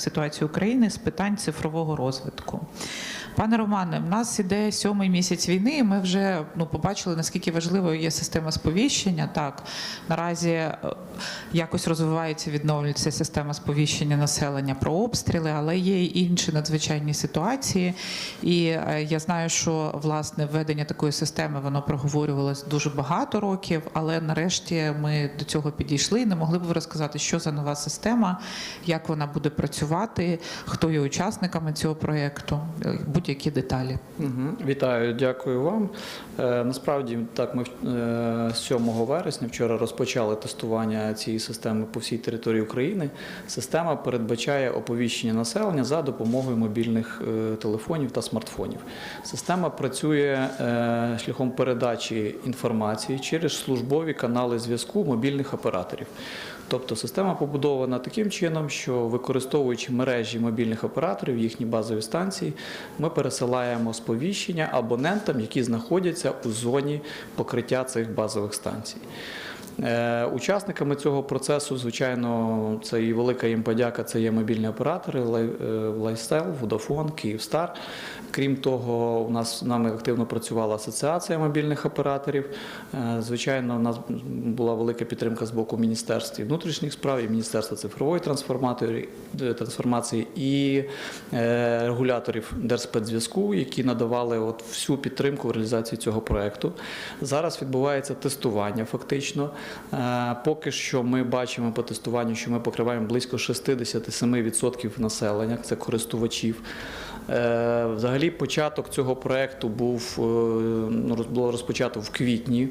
ситуації України з питань цифрового розвитку. Пане Романе, в нас іде сьомий місяць війни. і Ми вже ну побачили наскільки важливою є система сповіщення. Так наразі е, якось розвивається, відновлюється система сповіщення населення про обстріли, але є й інші надзвичайні ситуації. І е, я знаю, що власне введення такої системи воно проговорювалось дуже багато років, але нарешті ми до цього підійшли. Не могли б ви розказати, що за нова система, як вона буде працювати, хто є учасниками цього проєкту, е, будь-які деталі. Мгм. Вітаю, дякую вам. Е, Насправді, так, ми е, 7 вересня вчора розпочали тестування цієї системи по всій території України. Система передбачає оповіщення населення за допомогою мобільних е, телефонів та смартфонів. Система працює е, шляхом передачі інформації через службові канали зв'язку мобільних операторів. Тобто система побудована таким чином, що використовуючи мережі мобільних операторів, їхні базові станції, ми пересилаємо сповіщення абонентам, які знаходяться у зоні покриття цих базових станцій. Е, Учасниками цього процесу, звичайно, це і велика їм подяка. Це є мобільні оператори Лайстел, Vodafone, Київстар. Крім того, у нас з нами активно працювала асоціація мобільних операторів. Е, Звичайно, у нас була велика підтримка з боку Міністерства внутрішніх справ і Міністерства цифрової е, трансформації і е, регуляторів Держспецзв'язку, які надавали от всю підтримку в реалізації цього проекту. Зараз відбувається тестування фактично. Е, Поки що ми бачимо по тестуванню, що ми покриваємо близько 67% населення, це користувачів. Е, Взагалі, початок цього проекту був е, ну, було розпочато в квітні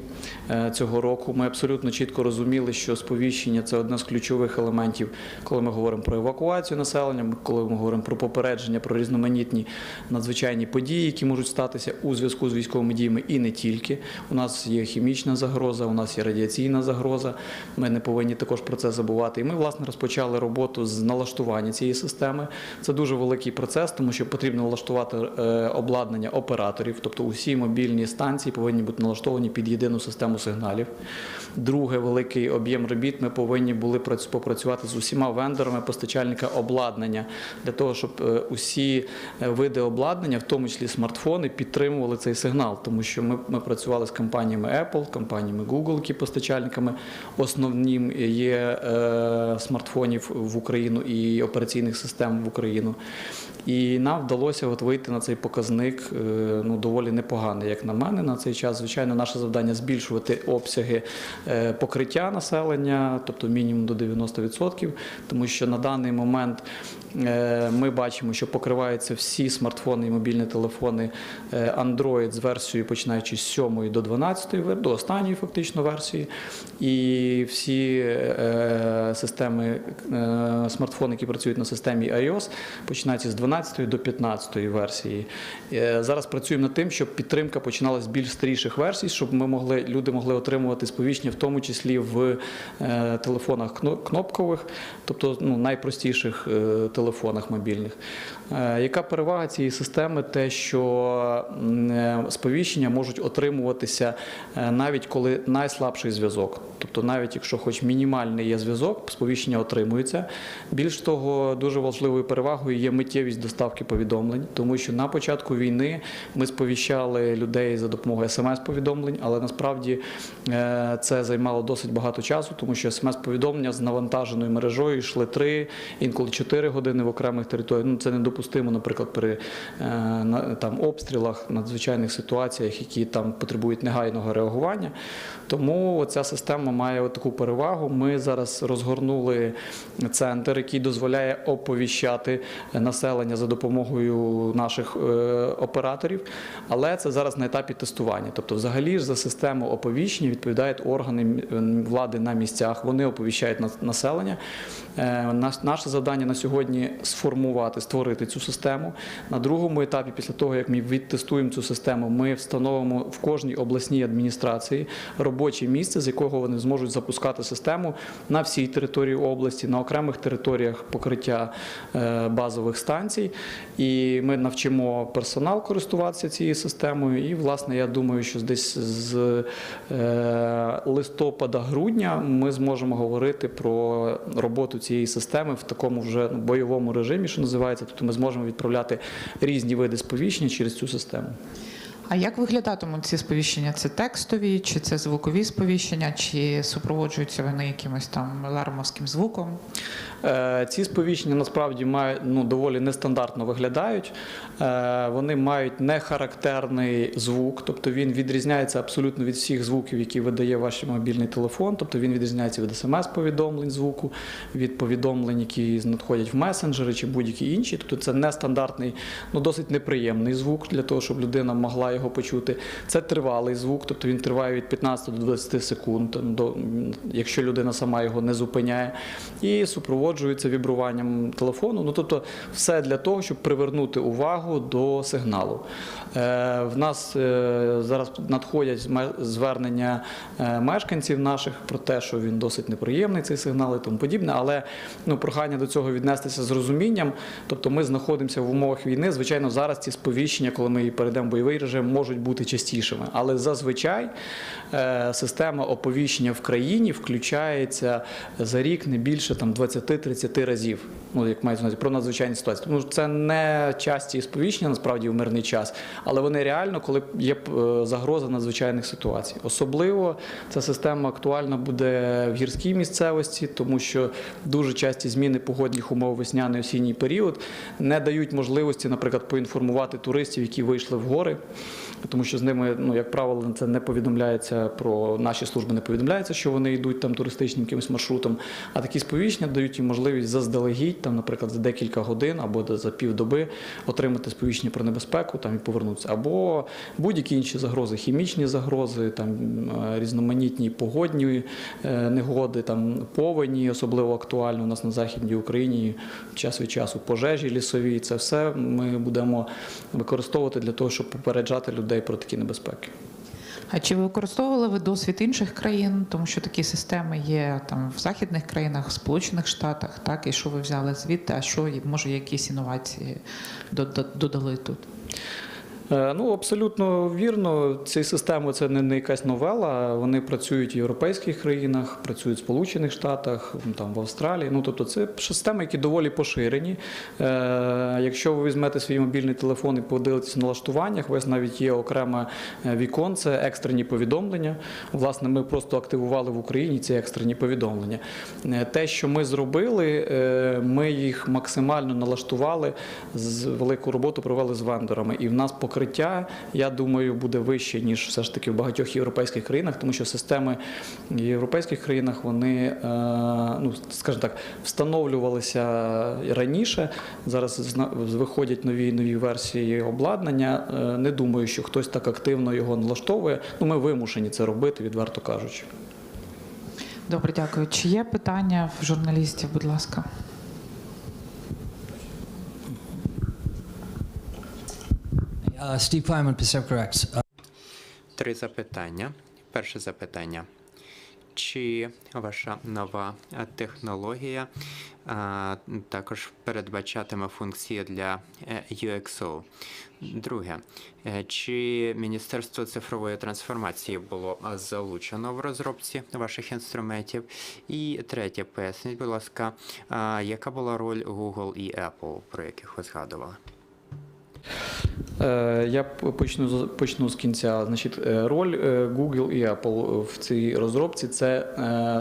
цього року. Ми абсолютно чітко розуміли, що сповіщення це одне з ключових елементів, коли ми говоримо про евакуацію населення, коли ми говоримо про попередження, про різноманітні надзвичайні події, які можуть статися у зв'язку з військовими діями, і не тільки. У нас є хімічна загроза, у нас є радіаційна загроза. Ми не повинні також про це забувати. І ми, власне, розпочали роботу з налаштування цієї системи. Це дуже великий процес, тому що потрібно налаштувати е, обладнання операторів, тобто усі мобільні станції повинні бути налаштовані під єдину систему сигналів. Друге, великий об'єм робіт. Ми повинні були попрацювати з усіма вендорами постачальника обладнання для того, щоб е, усі е, види обладнання, в тому числі смартфони, підтримували цей сигнал, тому що ми, ми працювали з компаніями Apple, компаніями Google, які постачальниками основним є е, смартфонів в Україну і операційних систем в Україну. І нам вдалося от вийти на цей показник е, ну, доволі непоганий, як на мене, на цей час. Звичайно, наше завдання збільшувати обсяги е, покриття населення, тобто мінімум до 90%, тому що на даний момент е, ми бачимо, що покриваються всі смартфони і мобільні телефони Android з версією починаючи з 7 до 12, до останньої фактично версії. І всі системи смартфони, які працюють на системі iOS, починаються з 12 до 15 версії. Е, Зараз працюємо над тим, щоб підтримка починалася з більш старіших версій, щоб ми могли, люди могли отримувати сповіщення, в тому числі в е, телефонах кнопкових, тобто ну, найпростіших е, телефонах мобільних. Яка перевага цієї системи? Те, що сповіщення можуть отримуватися навіть коли найслабший зв'язок. Тобто, навіть якщо хоч мінімальний є зв'язок, сповіщення отримується. Більш того, дуже важливою перевагою є миттєвість доставки повідомлень, тому що на початку війни ми сповіщали людей за допомогою смс-повідомлень, але насправді е, це займало досить багато часу, тому що смс-повідомлення з навантаженою мережою йшли 3, інколи 4 години в окремих територіях. Ну це недопустимо, наприклад, при е, там обстрілах, надзвичайних ситуаціях, які там потребують негайного реагування. Тому ця система має таку перевагу. Ми зараз розгорнули центр, який дозволяє оповіщати населення за допомогою наших е, операторів, але це зараз на етапі тестування. Тобто, взагалі ж за систему оповіщення відповідають органи влади на місцях. Вони оповіщають населення. Е, Наше завдання на сьогодні сформувати, створити цю систему. На другому етапі, після того як ми відтестуємо цю систему, ми встановимо в кожній обласній адміністрації робоче місце, з якого вони зможуть запускати систему на всій території області, на окремих територіях покриття е, базових станцій. І ми навчимо персонал користуватися цією системою. І, власне, я думаю, що десь з е, листопада-грудня ми зможемо говорити про роботу цієї системи в такому вже ну, бойовому режимі, що називається. Тобто ми зможемо відправляти різні види сповіщення через цю систему. А як виглядатимуть ці сповіщення? Це текстові, чи це звукові сповіщення, чи супроводжуються вони якимось там алармовським звуком? Е, Ці сповіщення насправді ну доволі нестандартно виглядають. Е, Вони мають нехарактерний звук, тобто він відрізняється абсолютно від всіх звуків, які видає ваш мобільний телефон. Тобто він відрізняється від смс-повідомлень звуку, від повідомлень, які надходять в месенджери чи будь-які інші. Тобто це нестандартний, ну досить неприємний звук для того, щоб людина могла його почути. Це тривалий звук, тобто він триває від 15 до 20 секунд, якщо людина сама його не зупиняє, і супроводжується вібруванням телефону. Ну тобто, все для того, щоб привернути увагу до сигналу. Е, в нас е, зараз надходять звернення е, мешканців наших про те, що він досить неприємний цей сигнал і тому подібне, але ну, прохання до цього віднестися з розумінням. Тобто ми знаходимося в умовах війни. Звичайно, зараз ці сповіщення, коли ми перейдемо в бойовий режим, можуть бути частішими. Але зазвичай система оповіщення в країні включається за рік не більше там 20-30 разів. Ну, як на увазі, про надзвичайні ситуації. Тому що це не часті сповіщення насправді в мирний час, але вони реально, коли є е, загроза надзвичайних ситуацій. Особливо ця система актуальна буде в гірській місцевості, тому що дуже часті зміни погодних умов весняний осінній період не дають можливості, наприклад, поінформувати туристів, які вийшли в гори. Тому що з ними, ну як правило, це не повідомляється про наші служби, не повідомляється, що вони йдуть там туристичним якимось маршрутом. А такі сповіщення дають їм можливість заздалегідь, там, наприклад, за декілька годин або за півдоби отримати сповіщення про небезпеку там і повернутися, або будь-які інші загрози, хімічні загрози, там е, різноманітні погодні е, негоди, там повені, особливо актуально у нас на західній Україні час від часу пожежі лісові. Це все ми будемо використовувати для того, щоб попереджати людей про такі небезпеки. А чи використовували ви досвід інших країн, тому що такі системи є там в західних країнах, в Сполучених Штатах, так і що ви взяли звідти, а що може якісь інновації додали тут? Е, Ну, абсолютно вірно. Ці системи це не, якась новела. Вони працюють в європейських країнах, працюють в Сполучених Штатах, там в Австралії. Ну тобто, це системи, які доволі поширені. Е, якщо ви візьмете свій мобільний телефон і подивитесь в налаштуваннях, у вас навіть є окреме е, віконце, екстрені повідомлення. Власне, ми просто активували в Україні ці екстрені повідомлення. Те, що ми зробили, ми їх максимально налаштували, з велику роботу провели з вендорами. І в нас покриття, я думаю, буде вище, ніж все ж таки в багатьох європейських країнах, тому що системи в європейських країнах вони, е, ну скажімо так, встановлювалися раніше. Зараз виходять нові нові версії обладнання. Е, Не думаю, що хтось так активно його налаштовує. Ну, ми вимушені це робити, відверто кажучи. Добре, дякую. Чи є питання в журналістів, будь ласка? Pacific Rex. Uh, Три запитання. Перше запитання. Чи ваша нова е, технологія е, також передбачатиме функції для е, UXO? Друге, чи Міністерство цифрової трансформації було залучено в розробці ваших інструментів? І третє, поясніть, будь ласка, е, яка була роль Google і Apple, про яких ви згадували? Е, Я почну почну з кінця. Значить, е, роль е, Google і Apple в цій розробці це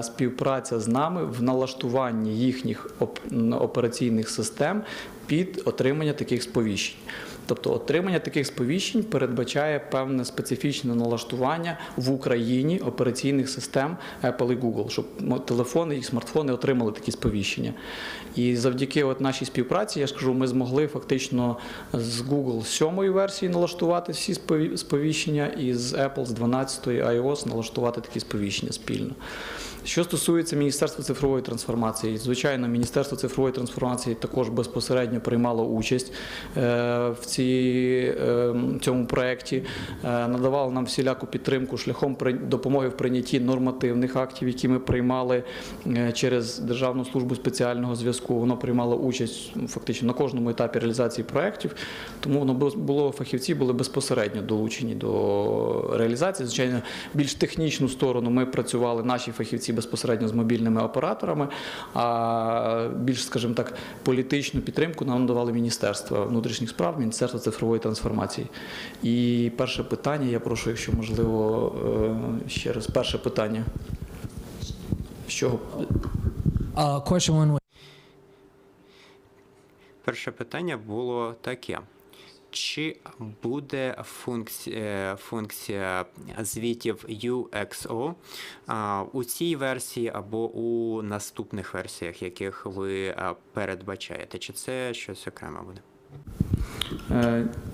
співпраця з нами в налаштуванні їхніх оп- операційних систем під отримання таких сповіщень. Тобто отримання таких сповіщень передбачає певне специфічне налаштування в Україні операційних систем Apple і Google, щоб телефони і смартфони отримали такі сповіщення. І завдяки от нашій співпраці, я скажу, ми змогли фактично з Google з сьомої версії налаштувати всі сповіщення, і з Apple з 12 iOS налаштувати такі сповіщення спільно. Що стосується Міністерства цифрової трансформації, звичайно, Міністерство цифрової трансформації також безпосередньо приймало участь е, в цій, е, цьому проєкті, е, надавало нам всіляку підтримку шляхом допомоги в прийнятті нормативних актів, які ми приймали е, через Державну службу спеціального зв'язку. Воно приймало участь фактично на кожному етапі реалізації проєктів, тому воно було фахівці були безпосередньо долучені до реалізації. Звичайно, більш технічну сторону ми працювали наші фахівці безпосередньо з мобільними операторами, а більш, скажімо так, політичну підтримку нам давали Міністерство внутрішніх справ, Міністерство цифрової трансформації. І перше питання, я прошу, якщо можливо, е, ще раз перше питання. Чого Uh, question one. Перше питання було таке. Чи буде функція, функція звітів UXO а, у цій версії або у наступних версіях, яких ви а, передбачаєте? Чи це щось окреме буде?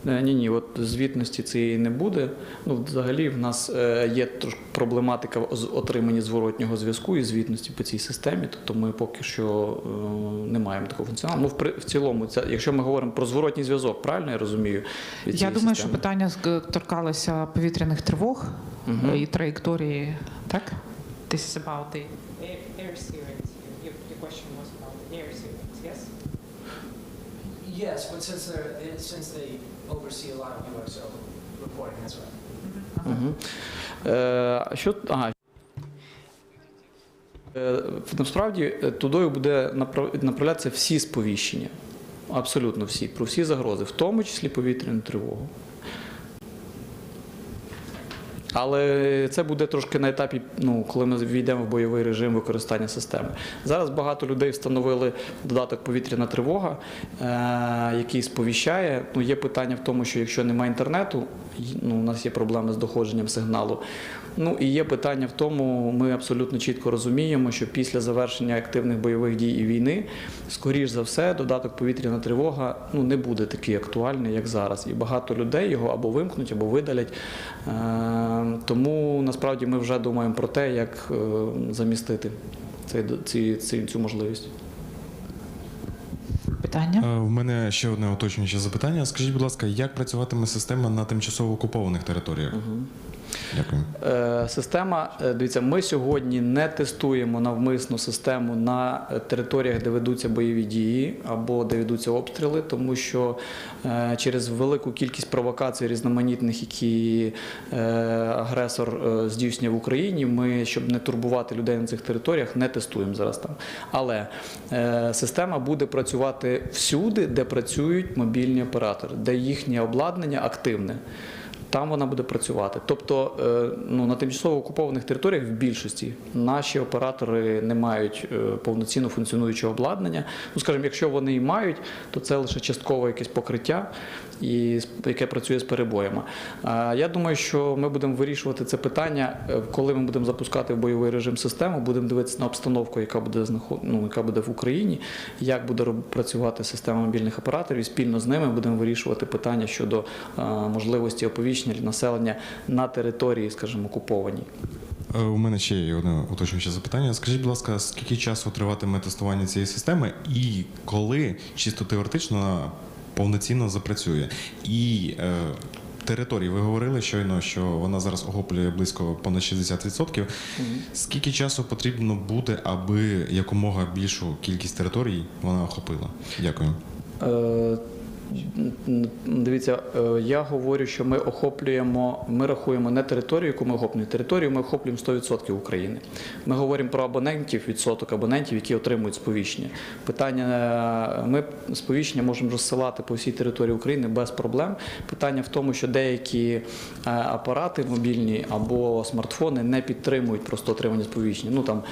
Ні, ні, от звітності цієї не буде. Ну, взагалі, в нас е, є трошки проблематика з отримання зворотнього зв'язку і звітності по цій системі. Тобто ми поки що е, не маємо такого функціоналу. Ну, в, в цілому, це, якщо ми говоримо про зворотній зв'язок, правильно я розумію? Я думаю, що питання торкалося повітряних тривог Мгм. і траєкторії, так? This is about the air, air series. Your question was about the air series, yes? Yes, but since they're since they oversee a lot of UXO reporting, that's right. Е, що, ага. Е, насправді е, тудою буде направ- направлятися всі сповіщення. Абсолютно всі, про всі загрози, в тому числі повітряну тривогу. Але це буде трошки на етапі, ну, коли ми війдемо в бойовий режим використання системи. Зараз багато людей встановили додаток повітряна тривога, е, який сповіщає. Ну, є питання в тому, що якщо немає інтернету, ну, у нас є проблеми з доходженням сигналу. Ну і є питання в тому, ми абсолютно чітко розуміємо, що після завершення активних бойових дій і війни, скоріш за все, додаток повітряна тривога ну, не буде такий актуальний, як зараз. І багато людей його або вимкнуть, або видалять. Е, Тому насправді ми вже думаємо про те, як е, замістити цей, ці, ці, цю можливість. Питання? Е, В мене ще одне уточнююче запитання. Скажіть, будь ласка, як працюватиме система на тимчасово окупованих територіях? Дякую. Е, Система, е, дивіться, ми сьогодні не тестуємо навмисно систему на територіях, де ведуться бойові дії або де ведуться обстріли, тому що е, через велику кількість провокацій різноманітних, які агресор здійснює в Україні, ми, щоб не турбувати людей на цих територіях, не тестуємо зараз там. Але система буде працювати всюди, де працюють мобільні оператори, де їхнє обладнання активне. Там вона буде працювати. Тобто е, ну, на тимчасово окупованих територіях в більшості наші оператори не мають е, повноцінно функціонуючого обладнання. Ну, скажімо, якщо вони і мають, то це лише часткове якесь покриття, і, яке працює з перебоями. Я думаю, що ми будемо вирішувати це питання, е, коли ми будемо запускати в бойовий режим систему, будемо дивитися на обстановку, яка буде ну, яка буде в Україні, як буде працювати система мобільних операторів. І спільно з ними будемо вирішувати питання щодо можливості оповіщення населення на території, скажімо, окупованій. Е, У мене ще є одне уточнююче запитання. Скажіть, будь ласка, скільки часу триватиме тестування цієї системи і коли чисто теоретично повноцінно запрацює? І е, території, ви говорили щойно, що вона зараз охоплює близько понад 60%. Скільки часу потрібно буде, аби якомога більшу кількість територій вона охопила? Дякую. Дивіться, е, я говорю, що ми охоплюємо, ми рахуємо не територію, яку ми охоплюємо. Територію ми охоплюємо 100% України. Ми говоримо про абонентів, відсоток абонентів, які отримують сповіщення. Питання, е, ми сповіщення можемо розсилати по всій території України без проблем. Питання в тому, що деякі е, апарати мобільні або смартфони не підтримують просто отримання сповіщення. Ну там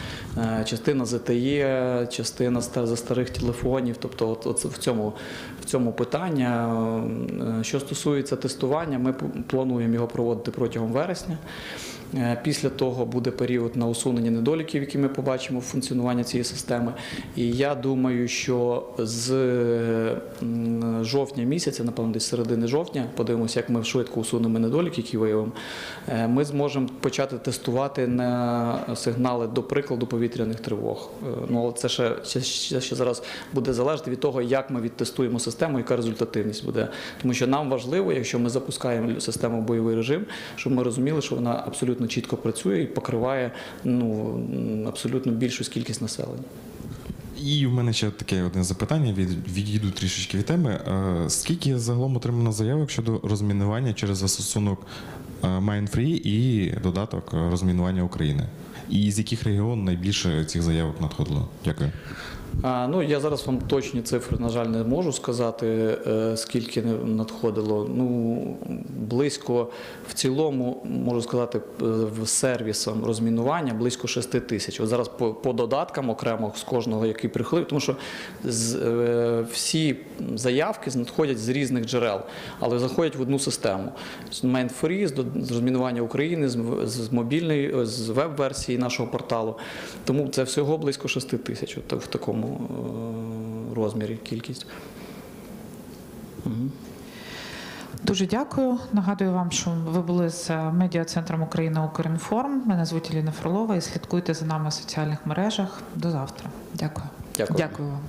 частина ZTE, частина за старих телефонів. Тобто, от, от в цьому в цьому питання. Е, Що стосується тестування, ми плануємо його проводити протягом вересня. Е, Після того буде період на усунення недоліків, які ми побачимо в функціонуванні цієї системи. І я думаю, що з жовтня місяця, напевно, десь середини жовтня, подивимося, як ми швидко усунемо недоліки, які виявимо. е, Ми зможемо почати тестувати на сигнали, до прикладу, повітряних тривог. Е, Ну, але це ще, ще, ще зараз буде залежати від того, як ми відтестуємо систему, яка результативність буде. Тому що нам важливо, якщо ми запускаємо систему в бойовий режим, щоб ми розуміли, що вона абсолютно чітко працює і покриває ну, абсолютно більшу кількість населення. І в мене ще таке одне запитання. Від відійду трішечки від теми. Е, Скільки загалом отримано заявок щодо розмінування через застосунок е, MindFree і додаток розмінування України? І з яких регіонів найбільше цих заявок надходило? Дякую. Ну, я зараз вам точні цифри, на жаль, не можу сказати, е, скільки надходило. Ну, близько в цілому, можу сказати, е, в сервісам розмінування близько 6 тисяч. От зараз по, по додаткам окремо з кожного, який приходив, тому що з, е, всі заявки надходять з різних джерел, але заходять в одну систему. З MindFree, з, розмінування України, з, з мобільної, з веб-версії нашого порталу. Тому це всього близько 6 тисяч в такому е, розмірі кількість. Дуже дякую. Нагадую вам, що ви були з е, медіа центром Україна Укрінформ. Мене звуть Ліна Фролова і слідкуйте за нами в соціальних мережах. До завтра. Дякую. Дякую. Дякую вам.